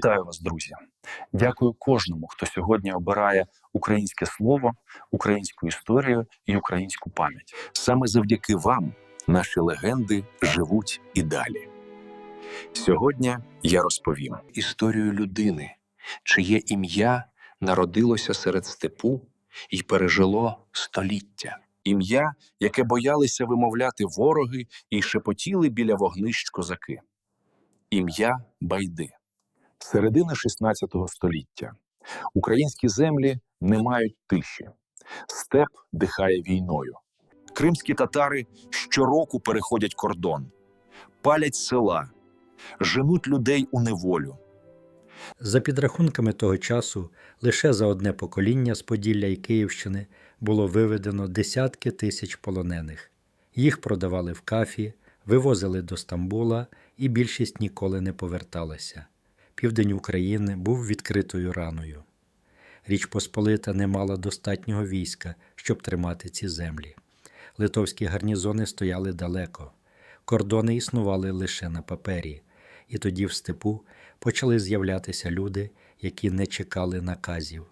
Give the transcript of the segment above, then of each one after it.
Вітаю вас, друзі. Дякую кожному, хто сьогодні обирає українське слово, українську історію і українську пам'ять. Саме завдяки вам наші легенди живуть і далі. Сьогодні я розповім історію людини, чиє ім'я народилося серед степу і пережило століття. Ім'я, яке боялися вимовляти вороги і шепотіли біля вогнищ козаки. Ім'я Байди. Середина 16 століття. Українські землі не мають тиші. Степ дихає війною. Кримські татари щороку переходять кордон, палять села, женуть людей у неволю. За підрахунками того часу, лише за одне покоління з Поділля і Київщини було виведено десятки тисяч полонених. Їх продавали в кафі, вивозили до Стамбула, і більшість ніколи не поверталася. Південь України був відкритою раною. Річ Посполита не мала достатнього війська, щоб тримати ці землі. Литовські гарнізони стояли далеко, кордони існували лише на папері, і тоді в степу почали з'являтися люди, які не чекали наказів.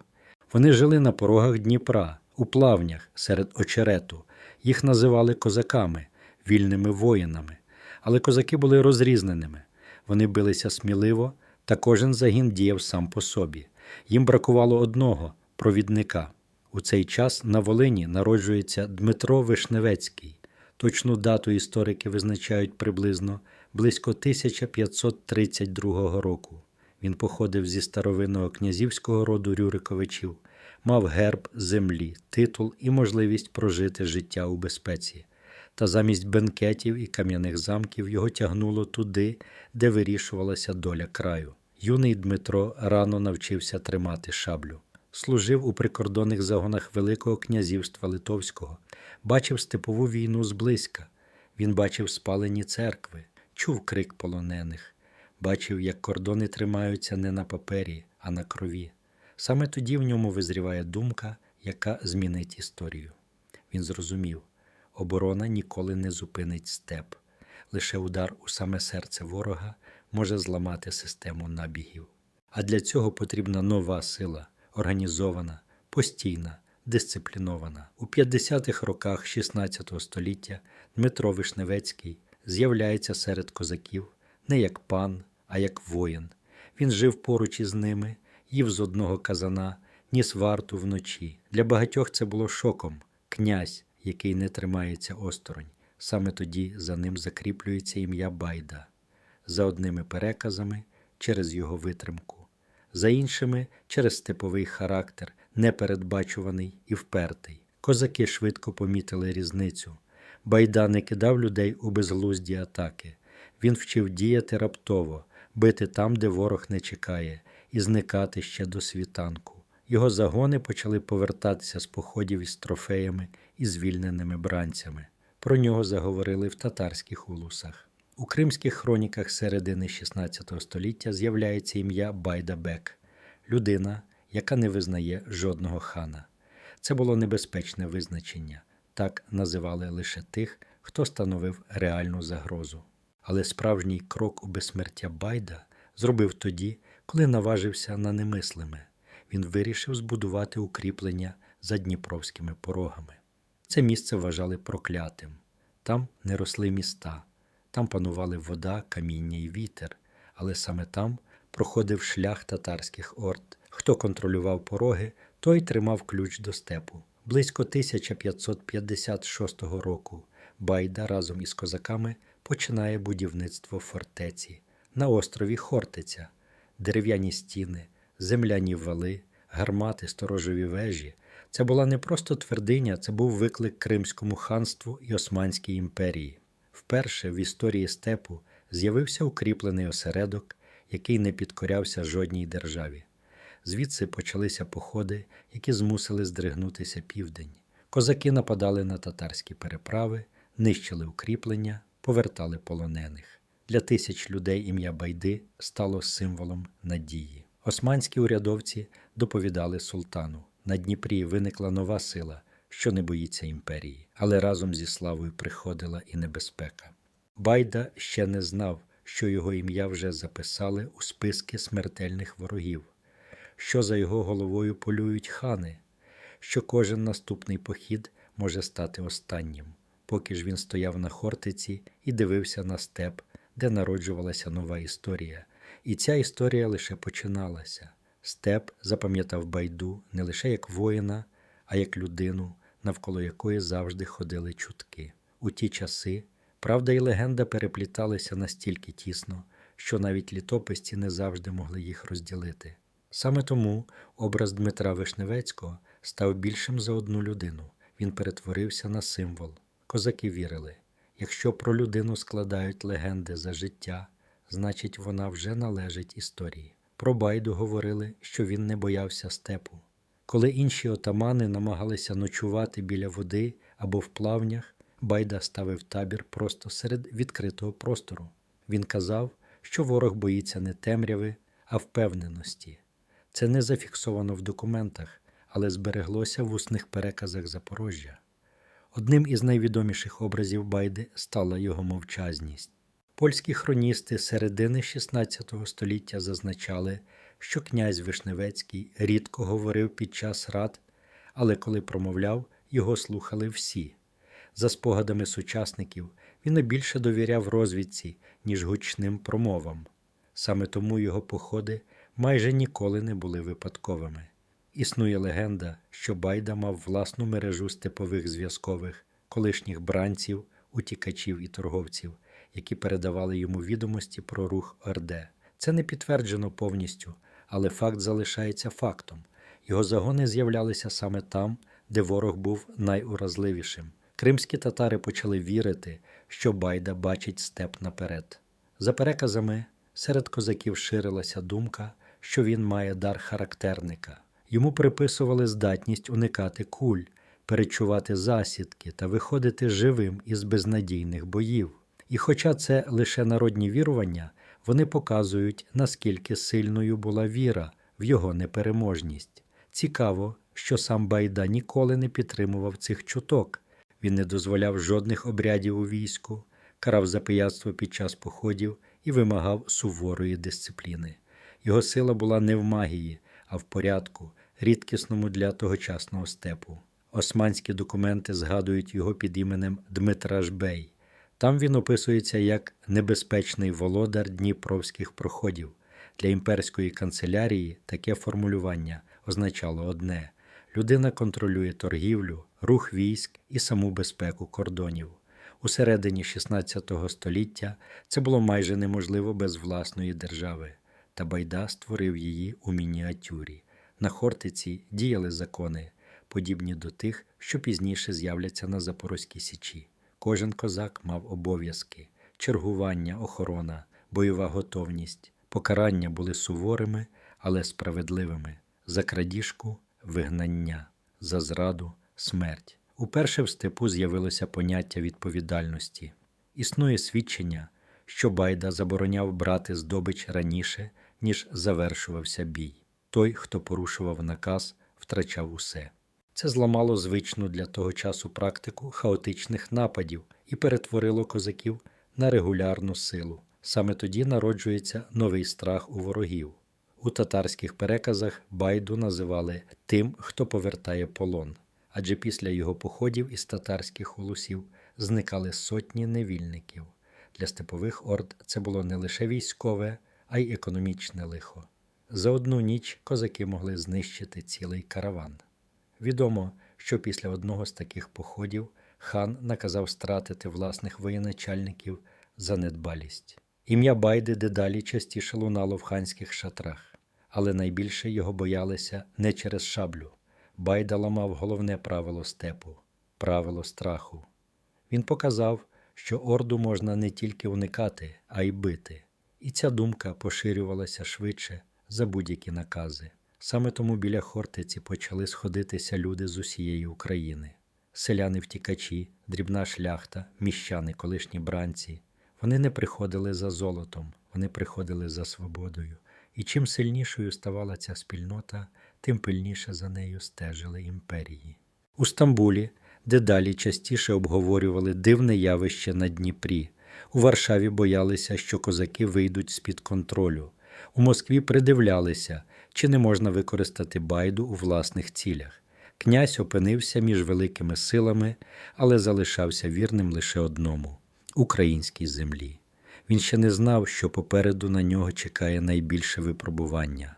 Вони жили на порогах Дніпра, у плавнях серед очерету. Їх називали козаками, вільними воїнами. Але козаки були розрізненими. Вони билися сміливо, та кожен загін діяв сам по собі. Їм бракувало одного провідника. У цей час на Волині народжується Дмитро Вишневецький. Точну дату історики визначають приблизно близько 1532 року. Він походив зі старовинного князівського роду Рюриковичів, мав герб землі, титул і можливість прожити життя у безпеці. Та замість бенкетів і кам'яних замків його тягнуло туди, де вирішувалася доля краю. Юний Дмитро рано навчився тримати шаблю. Служив у прикордонних загонах Великого князівства Литовського, бачив степову війну зблизька. Він бачив спалені церкви, чув крик полонених, бачив, як кордони тримаються не на папері, а на крові. Саме тоді в ньому визріває думка, яка змінить історію. Він зрозумів, оборона ніколи не зупинить степ. Лише удар у саме серце ворога може зламати систему набігів. А для цього потрібна нова сила, організована, постійна, дисциплінована. У 50-х роках 16 століття Дмитро Вишневецький з'являється серед козаків не як пан, а як воїн. Він жив поруч із ними, їв з одного казана, ніс варту вночі. Для багатьох це було шоком князь, який не тримається осторонь. Саме тоді за ним закріплюється ім'я Байда, за одними переказами через його витримку, за іншими через степовий характер, непередбачуваний і впертий. Козаки швидко помітили різницю. Байда не кидав людей у безглузді атаки. Він вчив діяти раптово, бити там, де ворог не чекає, і зникати ще до світанку. Його загони почали повертатися з походів із трофеями і звільненими бранцями. Про нього заговорили в татарських улусах. У кримських хроніках середини XVI століття з'являється ім'я Байдабек людина, яка не визнає жодного хана. Це було небезпечне визначення, так називали лише тих, хто становив реальну загрозу. Але справжній крок у безсмертя Байда зробив тоді, коли наважився на немислиме. Він вирішив збудувати укріплення за дніпровськими порогами. Це місце вважали проклятим. Там не росли міста, там панували вода, каміння і вітер, але саме там проходив шлях татарських орд. Хто контролював пороги, той тримав ключ до степу. Близько 1556 року Байда разом із козаками починає будівництво фортеці на острові Хортиця, дерев'яні стіни, земляні вали, гармати, сторожові вежі. Це була не просто твердиня, це був виклик Кримському ханству і Османській імперії. Вперше в історії степу з'явився укріплений осередок, який не підкорявся жодній державі. Звідси почалися походи, які змусили здригнутися південь. Козаки нападали на татарські переправи, нищили укріплення, повертали полонених. Для тисяч людей ім'я Байди стало символом надії. Османські урядовці доповідали султану. На Дніпрі виникла нова сила, що не боїться імперії, але разом зі славою приходила і небезпека. Байда ще не знав, що його ім'я вже записали у списки смертельних ворогів, що за його головою полюють хани, що кожен наступний похід може стати останнім, поки ж він стояв на Хортиці і дивився на степ, де народжувалася нова історія. І ця історія лише починалася. Степ запам'ятав байду не лише як воїна, а як людину, навколо якої завжди ходили чутки. У ті часи правда і легенда перепліталися настільки тісно, що навіть літописці не завжди могли їх розділити. Саме тому образ Дмитра Вишневецького став більшим за одну людину. Він перетворився на символ. Козаки вірили, якщо про людину складають легенди за життя, значить вона вже належить історії. Про Байду говорили, що він не боявся степу. Коли інші отамани намагалися ночувати біля води або в плавнях, Байда ставив табір просто серед відкритого простору. Він казав, що ворог боїться не темряви, а впевненості. Це не зафіксовано в документах, але збереглося в усних переказах Запорожжя. Одним із найвідоміших образів Байди стала його мовчазність. Польські хроністи середини XVI століття зазначали, що князь Вишневецький рідко говорив під час рад, але коли промовляв, його слухали всі. За спогадами сучасників, він більше довіряв розвідці, ніж гучним промовам. Саме тому його походи майже ніколи не були випадковими. Існує легенда, що Байда мав власну мережу степових зв'язкових, колишніх бранців, утікачів і торговців, які передавали йому відомості про рух Орде. Це не підтверджено повністю, але факт залишається фактом. Його загони з'являлися саме там, де ворог був найуразливішим. Кримські татари почали вірити, що Байда бачить степ наперед. За переказами, серед козаків ширилася думка, що він має дар характерника. Йому приписували здатність уникати куль, перечувати засідки та виходити живим із безнадійних боїв. І хоча це лише народні вірування, вони показують, наскільки сильною була віра в його непереможність. Цікаво, що сам Байда ніколи не підтримував цих чуток. Він не дозволяв жодних обрядів у війську, карав за пияцтво під час походів і вимагав суворої дисципліни. Його сила була не в магії, а в порядку, рідкісному для тогочасного степу. Османські документи згадують його під іменем Дмитра Жбей. Там він описується як небезпечний володар дніпровських проходів. Для імперської канцелярії таке формулювання означало одне: людина контролює торгівлю, рух військ і саму безпеку кордонів. У середині XVI століття це було майже неможливо без власної держави, та Байда створив її у мініатюрі. На Хортиці діяли закони, подібні до тих, що пізніше з'являться на Запорозькій Січі. Кожен козак мав обов'язки, чергування, охорона, бойова готовність. Покарання були суворими, але справедливими. За крадіжку вигнання, за зраду смерть. Уперше в степу з'явилося поняття відповідальності. Існує свідчення, що Байда забороняв брати здобич раніше, ніж завершувався бій. Той, хто порушував наказ, втрачав усе. Це зламало звичну для того часу практику хаотичних нападів і перетворило козаків на регулярну силу. Саме тоді народжується новий страх у ворогів. У татарських переказах Байду називали тим, хто повертає полон, адже після його походів із татарських улусів зникали сотні невільників. Для степових орд це було не лише військове, а й економічне лихо. За одну ніч козаки могли знищити цілий караван. Відомо, що після одного з таких походів хан наказав стратити власних воєначальників за недбалість. Ім'я Байди дедалі частіше лунало в ханських шатрах, але найбільше його боялися не через шаблю. Байда ламав головне правило степу правило страху. Він показав, що орду можна не тільки уникати, а й бити. І ця думка поширювалася швидше за будь-які накази. Саме тому біля Хортиці почали сходитися люди з усієї України. Селяни-втікачі, дрібна шляхта, міщани, колишні бранці. Вони не приходили за золотом, вони приходили за свободою. І чим сильнішою ставала ця спільнота, тим пильніше за нею стежили імперії. У Стамбулі дедалі частіше обговорювали дивне явище на Дніпрі. У Варшаві боялися, що козаки вийдуть з-під контролю. У Москві придивлялися, чи не можна використати байду у власних цілях. Князь опинився між великими силами, але залишався вірним лише одному українській землі. Він ще не знав, що попереду на нього чекає найбільше випробування.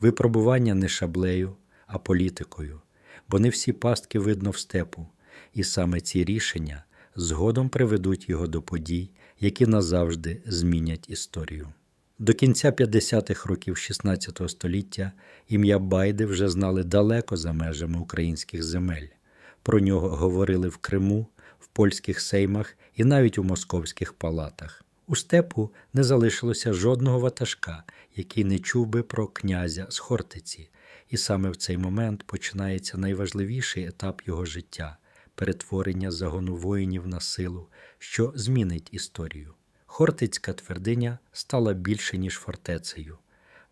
Випробування не шаблею, а політикою, бо не всі пастки видно в степу, і саме ці рішення згодом приведуть його до подій, які назавжди змінять історію. До кінця 50-х років 16 століття ім'я Байди вже знали далеко за межами українських земель. Про нього говорили в Криму, в польських сеймах і навіть у московських палатах. У степу не залишилося жодного ватажка, який не чув би про князя з Хортиці, і саме в цей момент починається найважливіший етап його життя перетворення загону воїнів на силу, що змінить історію. Хортицька твердиня стала більше, ніж фортецею.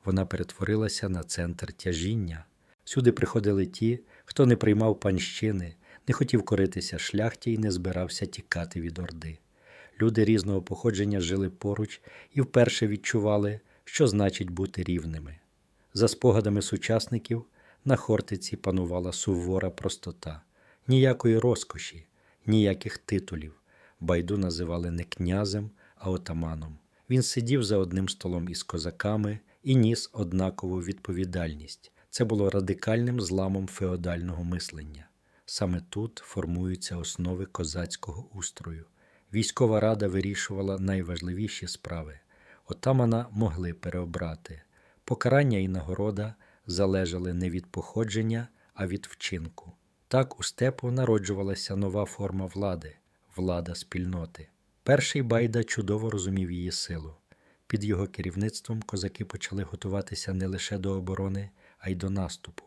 Вона перетворилася на центр тяжіння. Сюди приходили ті, хто не приймав панщини, не хотів коритися шляхті і не збирався тікати від орди. Люди різного походження жили поруч і вперше відчували, що значить бути рівними. За спогадами сучасників, на Хортиці панувала сувора простота, ніякої розкоші, ніяких титулів. Байду називали не князем, а отаманом. Він сидів за одним столом із козаками і ніс однакову відповідальність. Це було радикальним зламом феодального мислення. Саме тут формуються основи козацького устрою. Військова рада вирішувала найважливіші справи. Отамана могли переобрати. Покарання і нагорода залежали не від походження, а від вчинку. Так у степу народжувалася нова форма влади влада спільноти. Перший Байда чудово розумів її силу. Під його керівництвом козаки почали готуватися не лише до оборони, а й до наступу.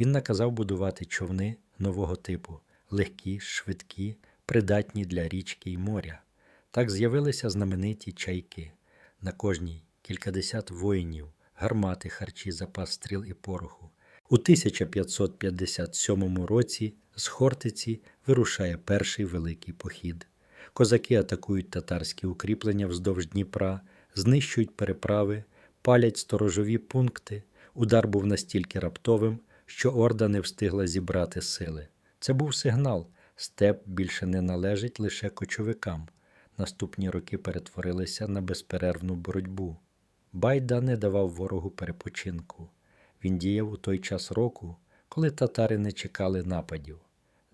Він наказав будувати човни нового типу легкі, швидкі, придатні для річки й моря. Так з'явилися знамениті чайки. На кожній кількадесят воїнів, гармати, харчі, запас стріл і пороху. У 1557 році з Хортиці вирушає перший великий похід. Козаки атакують татарські укріплення вздовж Дніпра, знищують переправи, палять сторожові пункти. Удар був настільки раптовим, що орда не встигла зібрати сили. Це був сигнал: степ більше не належить лише кочовикам. Наступні роки перетворилися на безперервну боротьбу. Байда не давав ворогу перепочинку. Він діяв у той час року, коли татари не чекали нападів.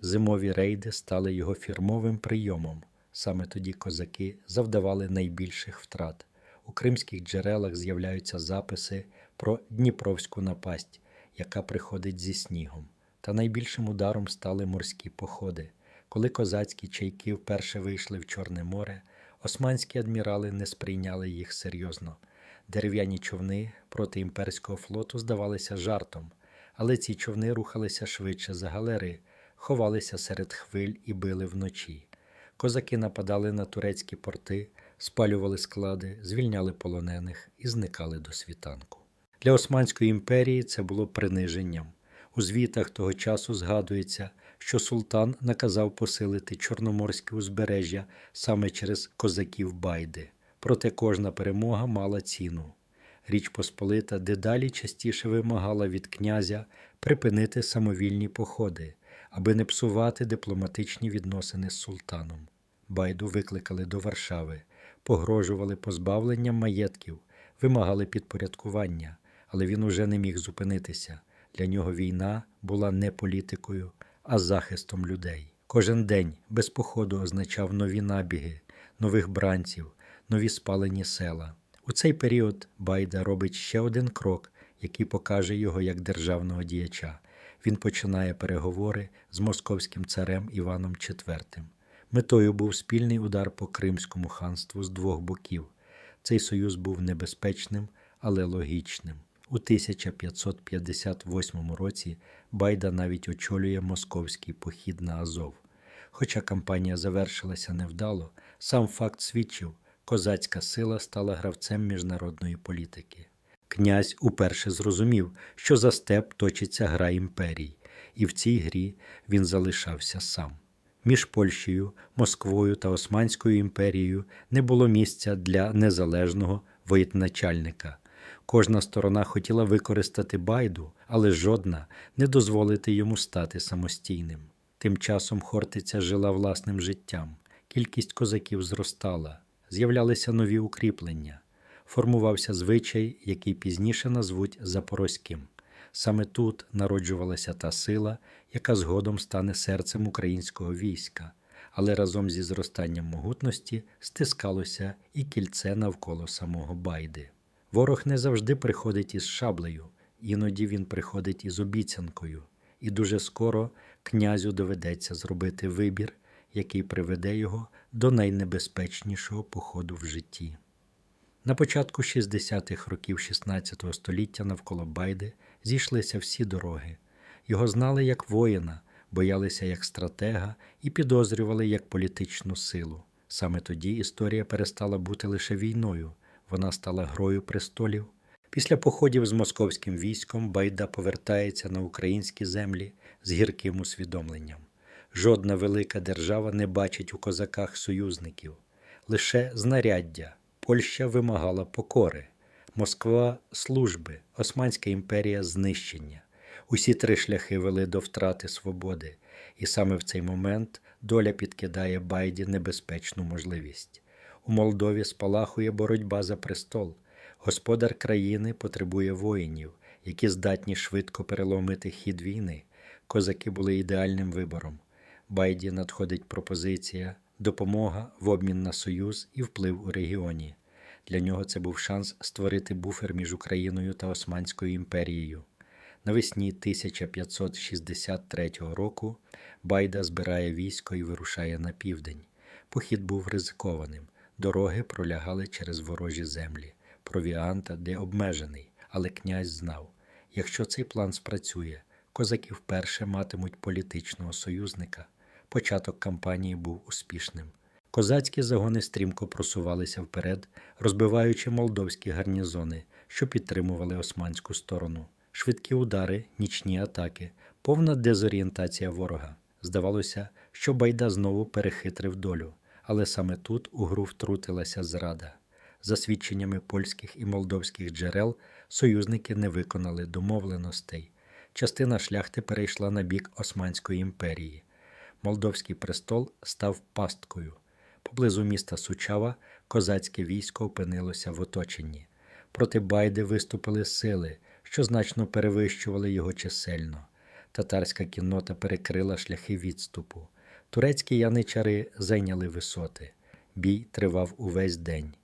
Зимові рейди стали його фірмовим прийомом. Саме тоді козаки завдавали найбільших втрат. У кримських джерелах з'являються записи про Дніпровську напасть, яка приходить зі снігом. Та найбільшим ударом стали морські походи. Коли козацькі чайки вперше вийшли в Чорне море, османські адмірали не сприйняли їх серйозно. Дерев'яні човни проти імперського флоту здавалися жартом, але ці човни рухалися швидше за галери, ховалися серед хвиль і били вночі. Козаки нападали на турецькі порти, спалювали склади, звільняли полонених і зникали до світанку. Для Османської імперії це було приниженням. У звітах того часу згадується, що султан наказав посилити Чорноморське узбережжя саме через козаків Байди. Проте кожна перемога мала ціну. Річ Посполита дедалі частіше вимагала від князя припинити самовільні походи, аби не псувати дипломатичні відносини з султаном. Байду викликали до Варшави, погрожували позбавленням маєтків, вимагали підпорядкування, але він уже не міг зупинитися. Для нього війна була не політикою, а захистом людей. Кожен день без походу означав нові набіги, нових бранців, нові спалені села. У цей період Байда робить ще один крок, який покаже його як державного діяча. Він починає переговори з московським царем Іваном IV. Метою був спільний удар по Кримському ханству з двох боків. Цей союз був небезпечним, але логічним. У 1558 році Байда навіть очолює московський похід на Азов. Хоча кампанія завершилася невдало, сам факт свідчив, козацька сила стала гравцем міжнародної політики. Князь уперше зрозумів, що за степ точиться гра імперій, і в цій грі він залишався сам. Між Польщею, Москвою та Османською імперією не було місця для незалежного воєначальника. Кожна сторона хотіла використати байду, але жодна не дозволити йому стати самостійним. Тим часом Хортиця жила власним життям. Кількість козаків зростала, з'являлися нові укріплення, формувався звичай, який пізніше назвуть Запорозьким. Саме тут народжувалася та сила, яка згодом стане серцем українського війська, але разом зі зростанням могутності стискалося і кільце навколо самого Байди. Ворог не завжди приходить із шаблею, іноді він приходить із обіцянкою, і дуже скоро князю доведеться зробити вибір, який приведе його до найнебезпечнішого походу в житті. На початку 60-х років 16 століття навколо Байди зійшлися всі дороги. Його знали як воїна, боялися як стратега і підозрювали як політичну силу. Саме тоді історія перестала бути лише війною, вона стала грою престолів. Після походів з московським військом Байда повертається на українські землі з гірким усвідомленням. Жодна велика держава не бачить у козаках союзників, лише знаряддя. Польща вимагала покори, Москва служби, Османська імперія знищення. Усі три шляхи вели до втрати свободи, і саме в цей момент доля підкидає Байді небезпечну можливість. У Молдові спалахує боротьба за престол. Господар країни потребує воїнів, які здатні швидко переломити хід війни. Козаки були ідеальним вибором. Байді надходить пропозиція, допомога в обмін на союз і вплив у регіоні. Для нього це був шанс створити буфер між Україною та Османською імперією. Навесні 1563 року Байда збирає військо і вирушає на південь. Похід був ризикованим. Дороги пролягали через ворожі землі. Провіанта де обмежений, але князь знав, якщо цей план спрацює, козаки вперше матимуть політичного союзника. Початок кампанії був успішним. Козацькі загони стрімко просувалися вперед, розбиваючи молдовські гарнізони, що підтримували османську сторону. Швидкі удари, нічні атаки, повна дезорієнтація ворога. Здавалося, що Байда знову перехитрив долю, але саме тут у гру втрутилася зрада. За свідченнями польських і молдовських джерел, союзники не виконали домовленостей. Частина шляхти перейшла на бік Османської імперії. Молдовський престол став пасткою. Поблизу міста Сучава козацьке військо опинилося в оточенні. Проти Байди виступили сили, що значно перевищували його чисельно. Татарська кіннота перекрила шляхи відступу. Турецькі яничари зайняли висоти. Бій тривав увесь день.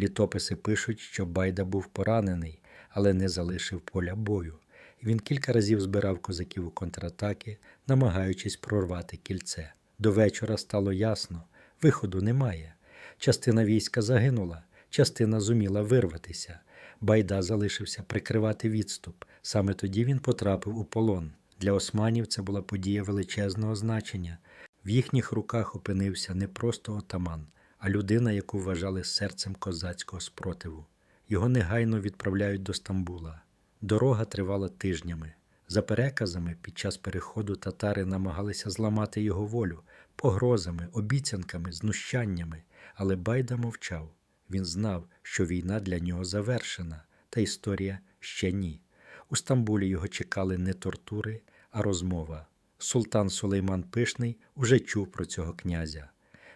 Літописи пишуть, що Байда був поранений, але не залишив поля бою. Він кілька разів збирав козаків у контратаки, намагаючись прорвати кільце. До вечора стало ясно, виходу немає. Частина війська загинула, частина зуміла вирватися. Байда залишився прикривати відступ. Саме тоді він потрапив у полон. Для османів це була подія величезного значення. В їхніх руках опинився не просто отаман, а людина, яку вважали серцем козацького спротиву. Його негайно відправляють до Стамбула. Дорога тривала тижнями. За переказами, під час переходу татари намагалися зламати його волю погрозами, обіцянками, знущаннями, але Байда мовчав. Він знав, що війна для нього завершена, та історія ще ні. У Стамбулі його чекали не тортури, а розмова. Султан Сулейман Пишний уже чув про цього князя.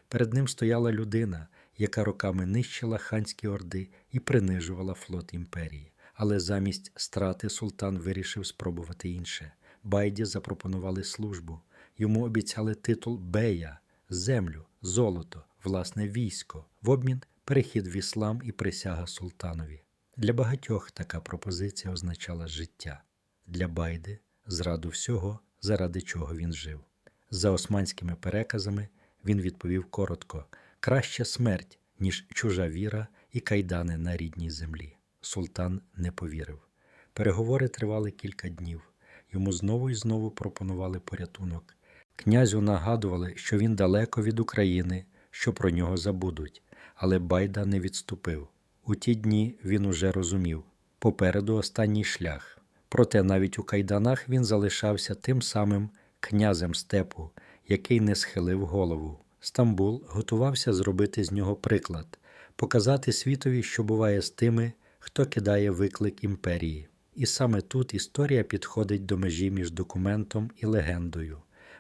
Перед ним стояла людина, яка роками нищила ханські орди і принижувала флот імперії. Але замість страти султан вирішив спробувати інше. Байді запропонували службу. Йому обіцяли титул Бея, землю, золото, власне військо, в обмін перехід в іслам і присяга султанові. Для багатьох така пропозиція означала життя. Для Байди зраду всього, заради чого він жив. За османськими переказами він відповів коротко: краще смерть, ніж чужа віра і кайдани на рідній землі. Султан не повірив. Переговори тривали кілька днів. Йому знову і знову пропонували порятунок. Князю нагадували, що він далеко від України, що про нього забудуть, але Байда не відступив. У ті дні він уже розумів попереду останній шлях. Проте навіть у кайданах він залишався тим самим князем степу, який не схилив голову. Стамбул готувався зробити з нього приклад, показати світові, що буває з тими, хто кидає виклик імперії. І саме тут історія підходить до межі між документом і легендою.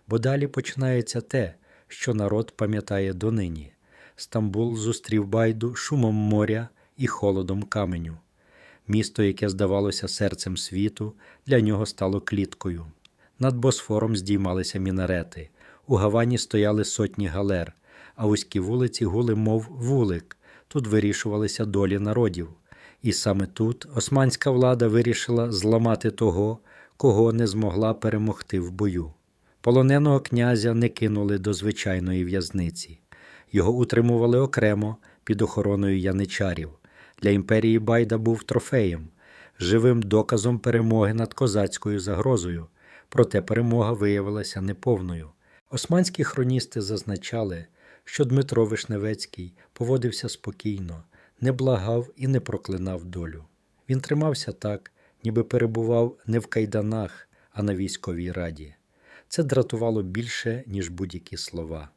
Бо далі починається те, що народ пам'ятає донині. Стамбул зустрів байду шумом моря і холодом каменю. Місто, яке здавалося серцем світу, для нього стало кліткою. Над Босфором здіймалися мінарети, у Гавані стояли сотні галер, а вузькі вулиці гули, мов вулик. Тут вирішувалися долі народів. І саме тут османська влада вирішила зламати того, кого не змогла перемогти в бою. Полоненого князя не кинули до звичайної в'язниці. Його утримували окремо під охороною яничарів. Для імперії Байда був трофеєм, живим доказом перемоги над козацькою загрозою. Проте перемога виявилася неповною. Османські хроністи зазначали, що Дмитро Вишневецький поводився спокійно, не благав і не проклинав долю. Він тримався так, ніби перебував не в кайданах, а на військовій раді. Це дратувало більше, ніж будь-які слова.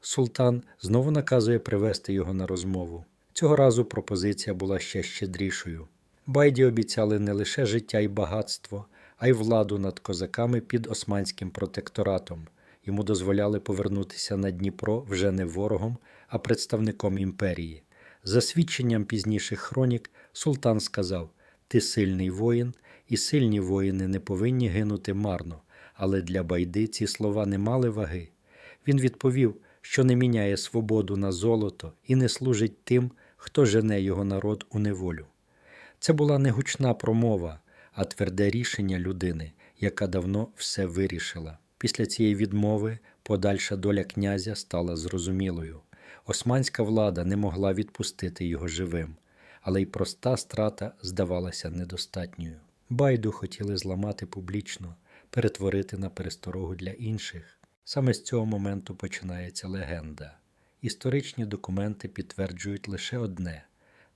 Султан знову наказує привести його на розмову. Цього разу пропозиція була ще щедрішою. Байді обіцяли не лише життя і багатство, а й владу над козаками під османським протекторатом. Йому дозволяли повернутися на Дніпро вже не ворогом, а представником імперії. За свідченням пізніших хронік, султан сказав: Ти сильний воїн, і сильні воїни не повинні гинути марно. Але для байди ці слова не мали ваги. Він відповів, що не міняє свободу на золото і не служить тим, хто жене його народ у неволю. Це була не гучна промова, а тверде рішення людини, яка давно все вирішила. Після цієї відмови подальша доля князя стала зрозумілою. Османська влада не могла відпустити його живим, але й проста страта здавалася недостатньою. Байду хотіли зламати публічно, перетворити на пересторогу для інших. Саме з цього моменту починається легенда. Історичні документи підтверджують лише одне: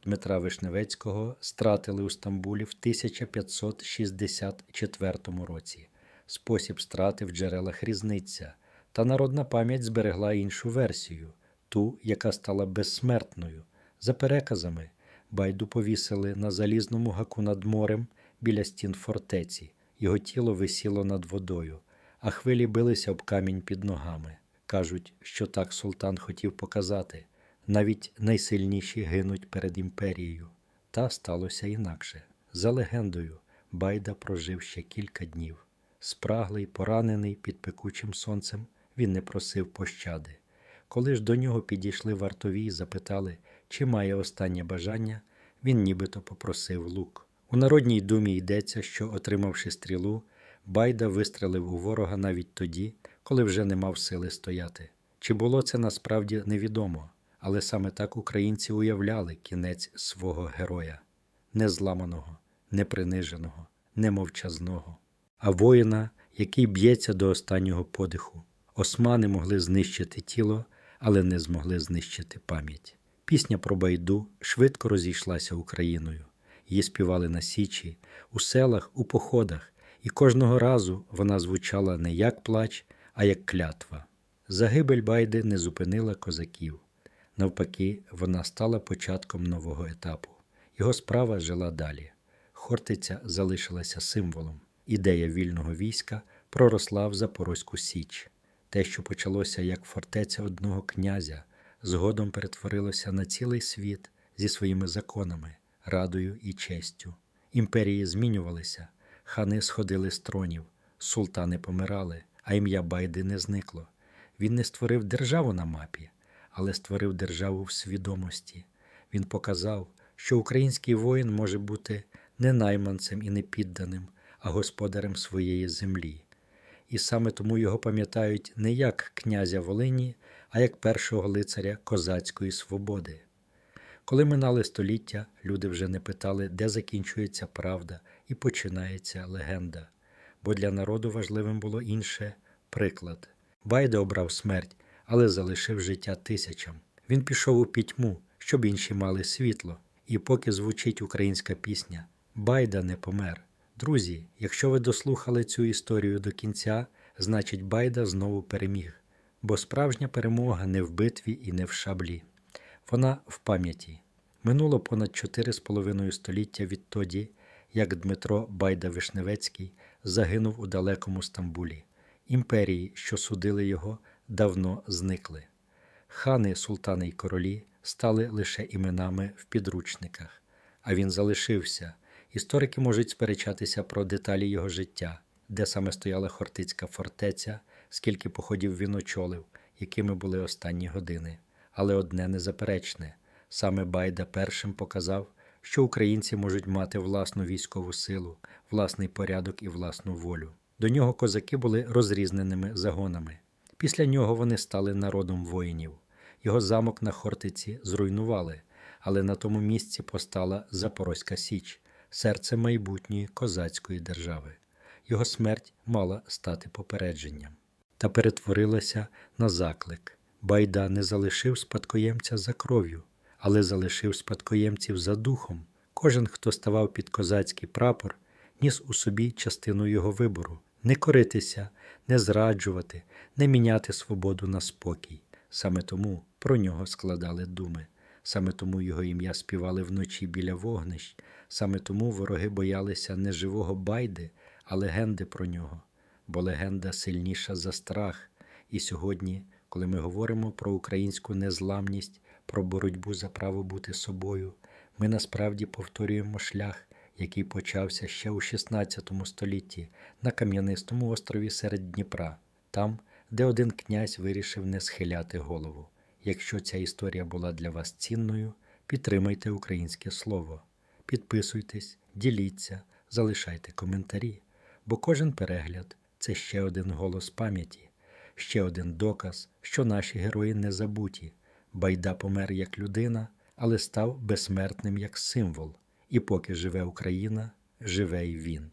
Дмитра Вишневецького стратили у Стамбулі в 1564 році. Спосіб страти в джерелах різниця, та народна пам'ять зберегла іншу версію, ту, яка стала безсмертною. За переказами, байду повісили на залізному гаку над морем біля стін фортеці. Його тіло висіло над водою, а хвилі билися об камінь під ногами. Кажуть, що так султан хотів показати. Навіть найсильніші гинуть перед імперією. Та сталося інакше. За легендою, Байда прожив ще кілька днів. Спраглий, поранений під пекучим сонцем, він не просив пощади. Коли ж до нього підійшли вартові і запитали, чи має останнє бажання, він нібито попросив лук. У народній думі йдеться, що, отримавши стрілу, Байда вистрелив у ворога навіть тоді, коли вже не мав сили стояти. Чи було це насправді невідомо, але саме так українці уявляли кінець свого героя незламаного, неприниженого, немовчазного, а воїна, який б'ється до останнього подиху. Османи могли знищити тіло, але не змогли знищити пам'ять. Пісня про байду швидко розійшлася Україною. Її співали на Січі, у селах, у походах, і кожного разу вона звучала не як плач, а як клятва. Загибель Байди не зупинила козаків. Навпаки, вона стала початком нового етапу. Його справа жила далі. Хортиця залишилася символом. Ідея вільного війська проросла в Запорозьку Січ. Те, що почалося як фортеця одного князя, згодом перетворилося на цілий світ зі своїми законами, радою і честю. Імперії змінювалися, хани сходили з тронів, султани помирали, а ім'я Байди не зникло. Він не створив державу на мапі, але створив державу в свідомості. Він показав, що український воїн може бути не найманцем і не підданим, а господарем своєї землі. І саме тому його пам'ятають не як князя Волині, а як першого лицаря козацької свободи. Коли минали століття, люди вже не питали, де закінчується правда і починається легенда, бо для народу важливим було інше приклад. Байда обрав смерть, але залишив життя тисячам. Він пішов у пітьму, щоб інші мали світло. І поки звучить українська пісня, Байда не помер. Друзі, якщо ви дослухали цю історію до кінця, значить Байда знову переміг. Бо справжня перемога не в битві і не в шаблі. Вона в пам'яті. Минуло понад чотири з половиною століття відтоді, як Дмитро Байда Вишневецький загинув у далекому Стамбулі. Імперії, що судили його, давно зникли. Хани, султани й королі стали лише іменами в підручниках, а він залишився. Історики можуть сперечатися про деталі його життя, де саме стояла Хортицька фортеця, скільки походів він очолив, якими були останні години. Але одне незаперечне саме Байда першим показав, що українці можуть мати власну військову силу, власний порядок і власну волю. До нього козаки були розрізненими загонами. Після нього вони стали народом воїнів. Його замок на Хортиці зруйнували, але на тому місці постала Запорозька Січ, серце майбутньої козацької держави. Його смерть мала стати попередженням та перетворилася на заклик. Байда не залишив спадкоємця за кров'ю, але залишив спадкоємців за духом. Кожен, хто ставав під козацький прапор, ніс у собі частину його вибору не коритися, не зраджувати, не міняти свободу на спокій. Саме тому про нього складали думи, саме тому його ім'я співали вночі біля вогнищ, саме тому вороги боялися не живого байди, а легенди про нього, бо легенда сильніша за страх. І сьогодні, коли ми говоримо про українську незламність, про боротьбу за право бути собою, ми насправді повторюємо шлях, який почався ще у XVI столітті на кам'янистому острові серед Дніпра, там, де один князь вирішив не схиляти голову. Якщо ця історія була для вас цінною, підтримайте українське слово, підписуйтесь, діліться, залишайте коментарі, бо кожен перегляд це ще один голос пам'яті, ще один доказ, що наші герої не забуті. Байда помер як людина, але став безсмертним як символ. І поки живе Україна, живе й він.